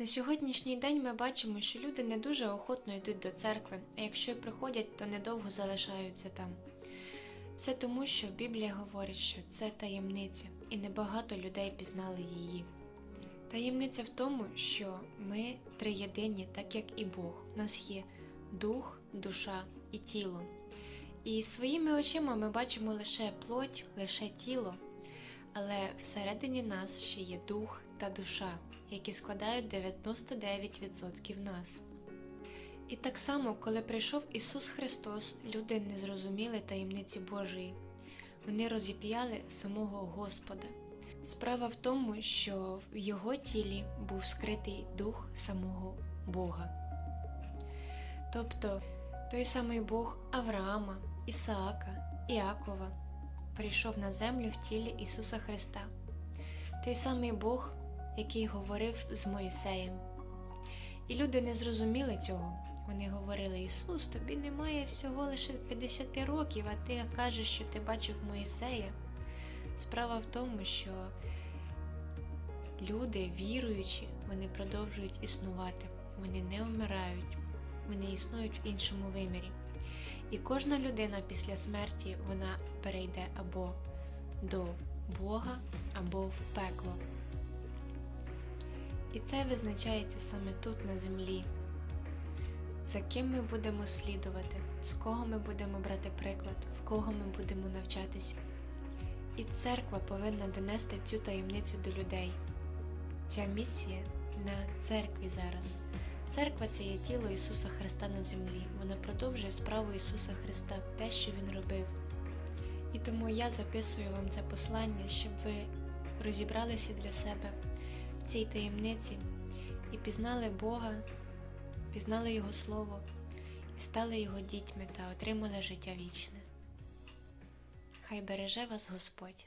На сьогоднішній день ми бачимо, що люди не дуже охотно йдуть до церкви, а якщо й приходять, то недовго залишаються там. Це тому, що Біблія говорить, що це таємниця, і небагато людей пізнали її. Таємниця в тому, що ми триєдині, так як і Бог. У нас є дух, душа і тіло. І своїми очима ми бачимо лише плоть, лише тіло, але всередині нас ще є дух та душа, які складають 99% нас. І так само, коли прийшов Ісус Христос, люди не зрозуміли таємниці Божої. Вони розіп'яли самого Господа. Справа в тому, що в Його тілі був скритий дух самого Бога. Тобто той самий Бог Авраама, Ісаака, Іакова прийшов на землю в тілі Ісуса Христа, той самий Бог, який говорив з Моїсеєм. І люди не зрозуміли цього. Вони говорили: Ісус, тобі немає всього лише 50 років, а ти кажеш, що ти бачив Моїсея. Справа в тому, що люди, віруючі, вони продовжують існувати, вони не вмирають, вони існують в іншому вимірі. І кожна людина після смерті вона перейде або до Бога, або в пекло. І це визначається саме тут, на землі. За ким ми будемо слідувати, з кого ми будемо брати приклад, в кого ми будемо навчатися. І церква повинна донести цю таємницю до людей. Ця місія на церкві зараз. Церква це є тіло Ісуса Христа на землі. Вона продовжує справу Ісуса Христа, те, що Він робив. І тому я записую вам це послання, щоб ви розібралися для себе в цій таємниці і пізнали Бога, пізнали Його Слово і стали Його дітьми та отримали життя вічне. Хай береже вас Господь.